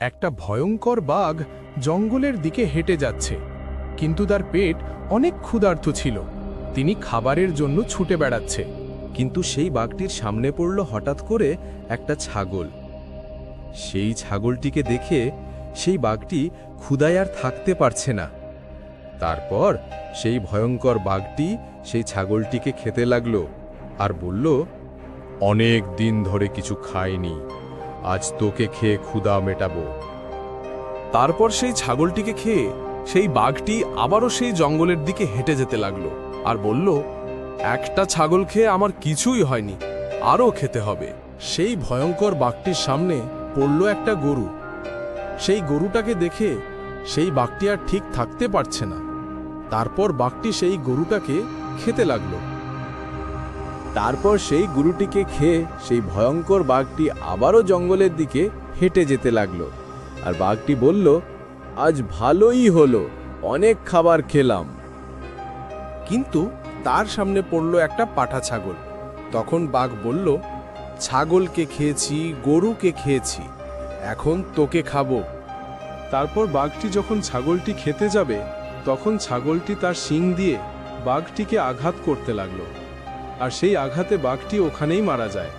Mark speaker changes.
Speaker 1: একটা ভয়ঙ্কর বাঘ জঙ্গলের দিকে হেঁটে যাচ্ছে, কিন্তু তার পেট অনেক ক্ষুধার্ত ছিল। তিনি খাবারের জন্য ছুটে বেড়াচ্ছে,
Speaker 2: কিন্তু সেই বাঘটির সামনে পড়ল হঠাৎ করে একটা ছাগল। সেই ছাগলটিকে দেখে সেই বাঘটি ক্ষুদায় আর থাকতে পারছে না। তারপর সেই ভয়ঙ্কর বাঘটি সেই ছাগলটিকে খেতে লাগল আর বলল, অনেক দিন ধরে কিছু খাইনি। আজ তোকে খেয়ে ক্ষুধা মেটাবো।
Speaker 1: তারপর সেই ছাগলটিকে খেয়ে সেই বাঘটি আবারও সেই জঙ্গলের দিকে হেঁটে যেতে লাগল আর বলল একটা ছাগল খেয়ে আমার কিছুই হয়নি আরও খেতে হবে। সেই ভয়ঙ্কর বাঘটির সামনে পড়ল একটা গরু। সেই গরুটাকে দেখে সেই বাঘটি আর ঠিক থাকতে পারছে না। তারপর বাঘটি সেই গরুটাকে খেতে লাগল।
Speaker 2: তারপর সেই গুরুটিকে খেয়ে সেই ভয়ঙ্কর বাঘটি আবারও জঙ্গলের দিকে হেঁটে যেতে লাগল। আর বাঘটি বলল, আজ ভালোই হলো, অনেক খাবার খেলাম।
Speaker 1: কিন্তু তার সামনে পড়ল একটা পাঠা ছাগল। তখন বাঘ বলল, ছাগলকে খেয়েছি, গরুকে খেয়েছি, এখন তোকে খাব। তারপর বাঘটি যখন ছাগলটি খেতে যাবে, তখন ছাগলটি তার শিং দিয়ে বাঘটিকে আঘাত করতে লাগল। আর সেই আঘাতে বাঘটি ওখানেই মারা যায়।